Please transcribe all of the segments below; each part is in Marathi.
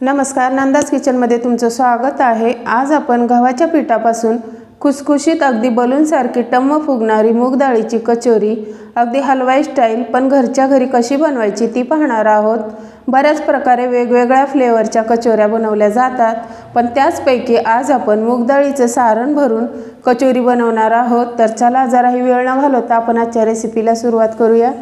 नमस्कार नंदाज किचनमध्ये तुमचं स्वागत आहे. आज आपण गव्हाच्या पिठापासून खुसखुशीत अगदी बलूनसारखी टम्म फुगणारी मूग डाळीची कचोरी अगदी हलवाई स्टाईल पण घरच्या घरी कशी बनवायची ती पाहणार आहोत. बऱ्याच प्रकारे वेगवेगळ्या फ्लेवरच्या कचोऱ्या बनवल्या जातात पण त्याचपैकी आज आपण मूग डाळीचं सारण भरून कचोरी बनवणार आहोत. तर चला जराही वेळ न घालवता आपण आजच्या रेसिपीला सुरुवात करूया.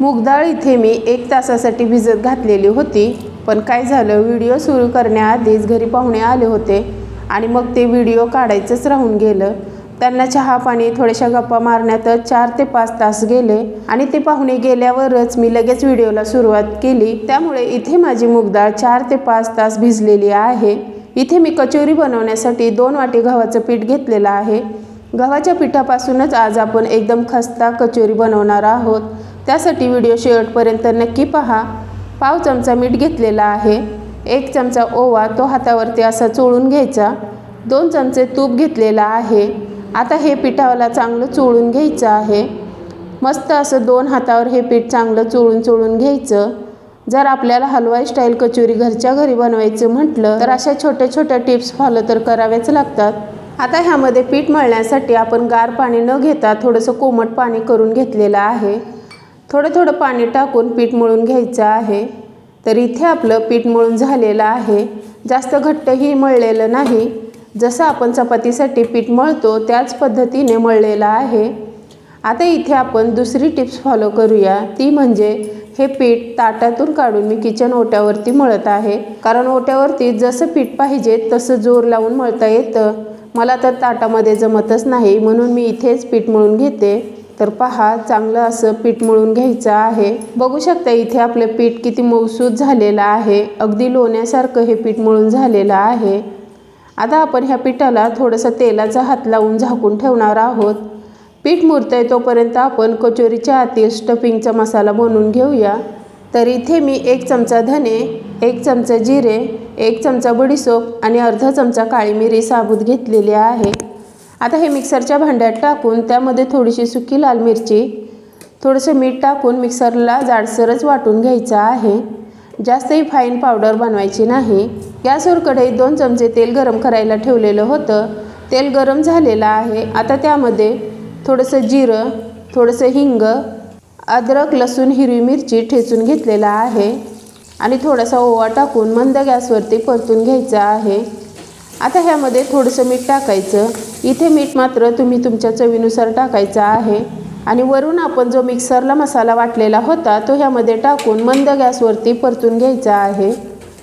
मूगडाळ इथे मी एक तासासाठी भिजत घातलेली होती पण काय झालं व्हिडिओ सुरू करण्याआधीच घरी पाहुणे आले होते आणि मग ते व्हिडिओ काढायचंच राहून गेलं. त्यांना चहा पाणी थोड्याशा गप्पा मारण्यातच चार ते पाच तास गेले आणि ते पाहुणे गेल्यावरच मी लगेच व्हिडिओला सुरुवात केली. त्यामुळे इथे माझी मूगडाळ चार ते पाच तास भिजलेली आहे. इथे मी कचोरी बनवण्यासाठी दोन वाटी गव्हाचं पीठ घेतलेलं आहे. गव्हाच्या पिठापासूनच आज आपण एकदम खस्ता कचोरी बनवणार आहोत. त्यासाठी व्हिडिओ शेवटपर्यंत नक्की पहा. पाव चमचा मीठ घेतलेला आहे. एक चमचा ओवा तो हातावरती असा चोळून घ्यायचा. दोन चमचे तूप घेतलेला आहे. आता हे पिठाला चांगलं चोळून घ्यायचं आहे. मस्त असं दोन हातावर हे पीठ चांगलं चोळून चोळून घ्यायचं. जर आपल्याला हलवाई स्टाईल कचोरी घरच्या घरी बनवायचं म्हटलं तर अशा छोट्या छोट्या टिप्स फॉलो तर कराव्याच लागतात. आता ह्यामध्ये पीठ मळण्यासाठी आपण गार पाणी न घेता थोडंसं कोमट पाणी करून घेतलेलं आहे. थोडं थोडं पाणी टाकून पीठ मळून घ्यायचं आहे. तर इथे आपलं पीठ मळून झालेलं आहे. जास्त घट्टही मळलेलं नाही. जसं आपण चपातीसाठी पीठ मळतो त्याच पद्धतीने मळलेलं आहे. आता इथे आपण दुसरी टिप्स फॉलो करूया. ती म्हणजे हे पीठ ताटातून काढून मी किचन ओट्यावरती मळत आहे. कारण ओट्यावरती जसं पीठ पाहिजे तसं जोर लावून मळता येतं. मला तर ताटामध्ये जमतच नाही म्हणून मी इथेच पीठ मळून घेते. तर पहा चांगलं असं पीठ मळून घ्यायचं आहे. बघू शकता इथे आपलं पीठ किती मौसूद झालेलं आहे. अगदी लोण्यासारखं हे पीठ मळून झालेलं आहे. आता आपण ह्या पिठाला थोडंसं तेलाचा हात लावून झाकून ठेवणार आहोत. पीठ मुरतंय तोपर्यंत आपण कचोरीच्या आतील स्टफिंगचा मसाला बनवून घेऊया. तर इथे मी एक चमचा धने एक चमचा जिरे एक चमचा बडीसोप आणि अर्धा चमचा काळी मिरी साबूत घेतलेली आहे. आता हे मिक्सरच्या भांड्यात टाकून त्यामध्ये थोडीशी सुकी लाल मिरची थोडंसं मीठ टाकून मिक्सरला जाडसरच वाटून घ्यायचं आहे. जास्तही फाईन पावडर बनवायची नाही. गॅसवर कढईत दोन चमचे तेल गरम करायला ठेवलेलं होतं. तेल गरम झालेलं आहे. आता त्यामध्ये थोडंसं जिरं थोडंसं हिंग अद्रक लसूण हिरवी मिरची ठेचून घेतलेला आहे आणि थोडासा ओवा टाकून मंद गॅसवरती परतून घ्यायचा आहे. आता ह्यामध्ये थोडंसं मीठ टाकायचं. इथे मीठ मात्र तुम्ही तुमच्या चवीनुसार टाकायचं आहे. आणि वरून आपण जो मिक्सरला मसाला वाटलेला होता तो ह्यामध्ये टाकून मंद गॅसवरती परतून घ्यायचा आहे.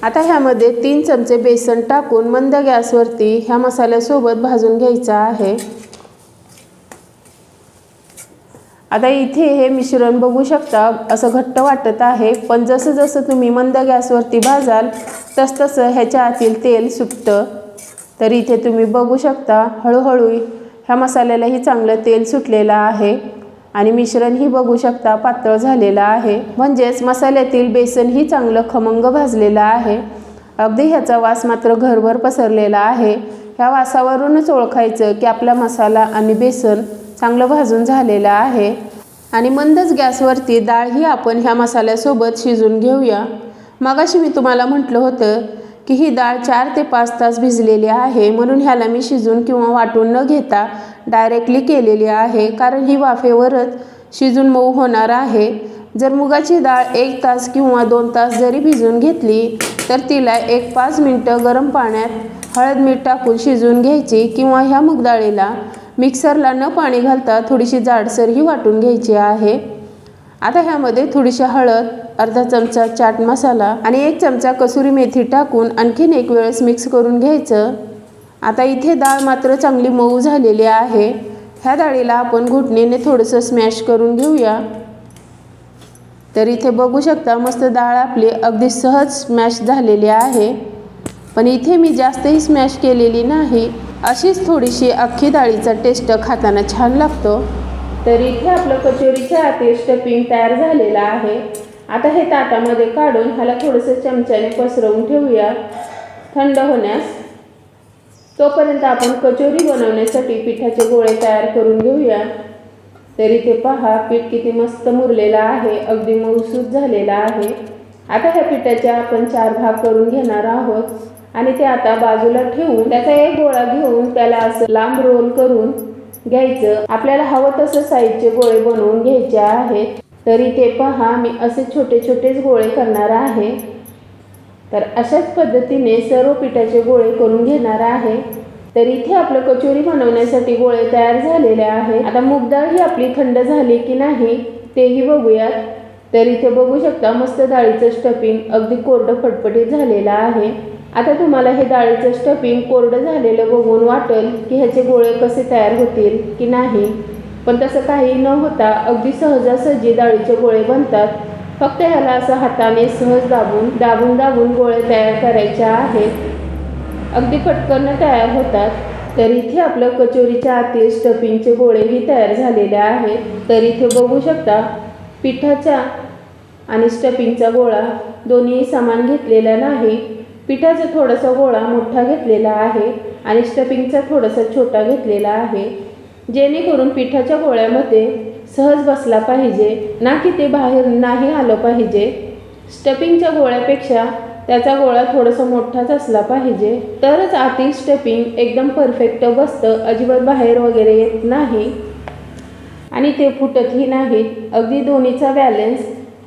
आता ह्यामध्ये तीन चमचे बेसन टाकून मंद गॅसवरती ह्या मसाल्यासोबत भाजून घ्यायचा आहे. आता इथे हे मिश्रण बघू शकता असं घट्ट वाटत आहे पण जसं जसं तुम्ही मंद गॅसवरती भाजाल तसतसं ह्याच्या आतील तेल सुटतं. तर इथे तुम्ही बघू शकता हळूहळू ह्या मसाल्यालाही चांगलं तेल सुटलेलं आहे. आणि मिश्रणही बघू शकता पातळ झालेलं आहे. म्हणजेच मसाल्यातील बेसनही चांगलं खमंग भाजलेलं आहे. अगदी ह्याचा वास मात्र घरभर पसरलेला आहे. ह्या वासावरूनच ओळखायचं की आपला मसाला आणि बेसन चांगलं भाजून झालेलं आहे. आणि मंदच गॅसवरती डाळही आपण ह्या मसाल्यासोबत शिजून घेऊया. मगाशी मी तुम्हाला म्हटलं होतं की ही डाळ चार ते पाच तास भिजलेली आहे. म्हणून ह्याला मी शिजून किंवा वाटून न घेता डायरेक्टली केलेली आहे. कारण ही वाफेवरच शिजून मऊ होणार आहे. जर मुगाची डाळ एक तास किंवा दोन तास जरी भिजून घेतली तर तिला एक पाच मिनटं गरम पाण्यात हळद मीठ टाकून शिजून घ्यायची किंवा ह्या मुगडाळीला मिक्सरला न पाणी घालता थोडीशी जाडसरही वाटून घ्यायची आहे. आता ह्यामध्ये थोडीशी हळद अर्धा चमचा चाट मसाला आणि एक चमचा कसुरी मेथी टाकून आणखीन एक वेळेस मिक्स करून घ्यायचं. आता इथे डाळ मात्र चांगली मऊ झालेली आहे. ह्या डाळीला आपण घुटणीने थोडंसं स्मॅश करून घेऊया. तर इथे बघू शकता मस्त डाळ आपली अगदी सहज स्मॅश झालेली आहे. पण इथे मी जास्तही स्मॅश केलेली नाही. अशीच थोडीशी अख्खी डाळीचा टेस्ट खाताना छान लागतो. तर इथे आपलं कचोरीच्या आतील स्टफिंग तयार झालेलं आहे. आता हे ताटामध्ये काढून ह्याला थोडंसं चमच्याने पसरवून ठेवूया. थंड होण्यास. तोपर्यंत आपण कचोरी बनवण्यासाठी पिठाचे गोळे तयार करून घेऊया. तर इथे पहा पीठ किती मस्त मुरलेलं आहे. अगदी मऊसूत झालेलं आहे. आता ह्या पिठाचे आपण चार भाग करून घेणार आहोत. आणि ते आता बाजूला ठेवून त्याचा एक गोळा घेऊन त्याला असं लांब रोल करून घ्यायचं. आपल्याला हवं तसं साईजचे गोळे बनवून घ्यायचे आहेत. तरी ते पहा मी असे छोटे छोटेच गोळे करणार आहे. तर अशाच पद्धतीने सर्व पिठाचे गोळे करून घेणार आहे. तर इथे आपलं कचोरी बनवण्यासाठी गोळे तयार झालेले आहे आता मूगडाळ ही आपली थंड झाली की नाही तेही बघूयात. तर इथे बघू शकता मस्त डाळीचं स्टफिंग अगदी कोरडं फटफटीत झालेलं आहे. आता तुम्हाला हे डाळीचं स्टफिंग कोरडं झालेलं बघून वाटेल की ह्याचे गोळे कसे तयार होतील की नाही. पण तसं काही न होता अगदी सहजासहजी डाळीचे गोळे बनतात. फक्त ह्याला असं हाताने सहज दाबून दाबून दाबून गोळे तयार करायच्या आहेत. अगदी पटकन तयार होतात. तर इथे आपलं कचोरीच्या आतील स्टफिंगचे गोळेही तयार झालेले आहेत. तर इथे बघू शकता पिठाचा आणि स्टफिंगचा गोळा दोन्ही समान घेतलेला नाही पिठाचा थोडासा गोळा मोठा घेतलेला आहे आणि स्टफिंगचा थोडासा छोटा घेतलेला आहे. जेणेकरून पिठाच्या गोळ्यामध्ये सहज बसला पाहिजे ना की ते बाहेर नाही आलं पाहिजे. स्टफिंगच्या गोळ्यापेक्षा त्याचा गोळा थोडासा मोठाच असला पाहिजे. तरच आतील स्टफिंग एकदम परफेक्ट बसतं अजिबात बाहेर वगैरे येत नाही. आणि ते फुटतही नाहीत. अगदी दोन्हीचा बॅलन्स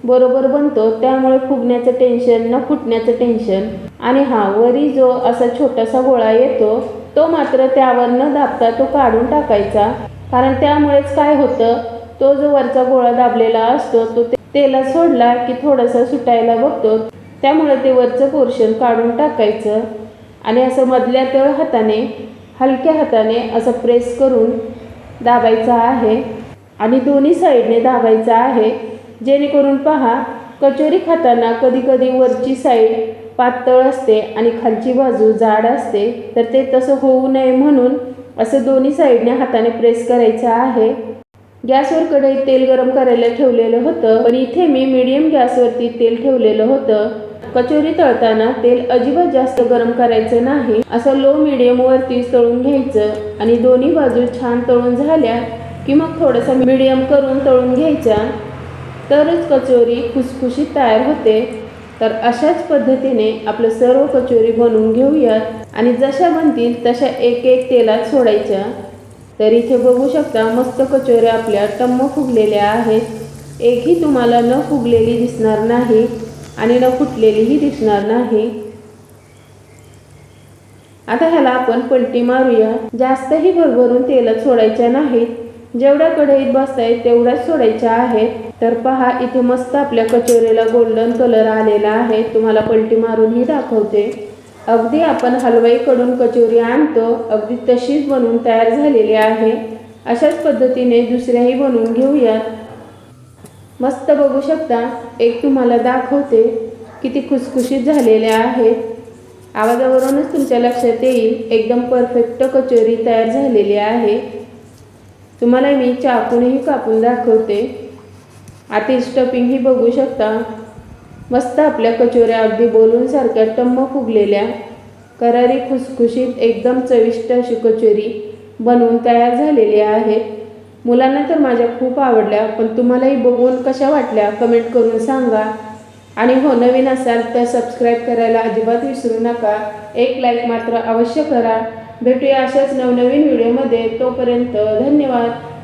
बरोबर बनतो त्यामुळे फुगण्याचं टेन्शन न फुटण्याचं टेन्शन आणि हा वरी जो असा छोटासा गोळा येतो तो मात्र त्यावर न दाबता तो काढून टाकायचा. कारण त्यामुळेच काय होतं तो जो वरचा गोळा दाबलेला असतो तो तेला सोडला की थोडासा सुटायला बघतो त्यामुळे ते वरचं पोर्शन काढून टाकायचं. आणि असं मधल्या तळ हाताने हलक्या हाताने असं प्रेस करून दाबायचं आहे. आणि दोन्ही साईडने दाबायचं आहे. जेणेकरून पहा कचोरी खाताना कधीकधी वरची साईड पातळ असते आणि खालची बाजू जाड असते तर ते तसं होऊ नये म्हणून असं दोन्ही साईडने हाताने प्रेस करायचं आहे. गॅसवर कढईत तेल गरम करायला ठेवलेलं होतं पण इथे मी मीडियम गॅसवरती तेल ठेवलेलं होतं. कचोरी तळताना तेल अजिबात जास्त गरम करायचं नाही असं लो मीडियमवरती तळून घ्यायचं आणि दोन्ही बाजू छान तळून झाल्या की मग थोडंसं मीडियम करून तळून घ्यायचा. तरच कचोरी खुसखुशीत तयार होते. तर अशाच पद्धतीने आपलं सर्व कचोरी बनवून घेऊयात. आणि जशा बनतील तशा एक एक तेलात सोडायच्या. तर इथे बघू शकता मस्त कचोऱ्या आपल्या टम्म फुगलेल्या आहेत. एकही तुम्हाला न फुगलेली दिसणार नाही आणि न फुटलेलीही दिसणार नाही. आता ह्याला आपण पलटी मारूया. जास्तही भरभरून तेलात सोडायच्या नाहीत. जेवढ्या कढईत बसतायत तेवढ्याच सोडायच्या आहेत. तर पहा इथे मस्त आपल्या कचोरीला गोल्डन कलर आलेला आहे. तुम्हाला पलटी मारूनही दाखवते. अगदी आपण हलवाईकडून कचोरी आणतो. अगदी तशीच बनवून तयार झालेली आहे. अशाच पद्धतीने दुसऱ्याही बनवून घेऊयात. मस्त बघू शकता एक तुम्हाला दाखवते किती खुसखुशीत झालेल्या आहेत. आवाजावरूनच तुमच्या लक्षात येईल एकदम परफेक्ट कचोरी तयार झालेली आहे. तुम्हाला मी चाकूनही कापून दाखवते. आतील स्टफिंगही बघू शकता. मस्त आपल्या कचोऱ्या अगदी बोलूनसारख्या टम्म फुगलेल्या करारी खुसखुशीत एकदम चविष्ट अशी कचोरी बनवून तयार झालेली आहेत मुलांना तर माझ्या खूप आवडल्या पण तुम्हालाही बघून कशा वाटल्या कमेंट करून सांगा. आणि हो नवीन असाल तर सबस्क्राईब करायला अजिबात विसरू नका. एक लाईक मात्र अवश्य करा. भेटूया अशाच नवनवीन व्हिडिओमध्ये. तोपर्यंत धन्यवाद.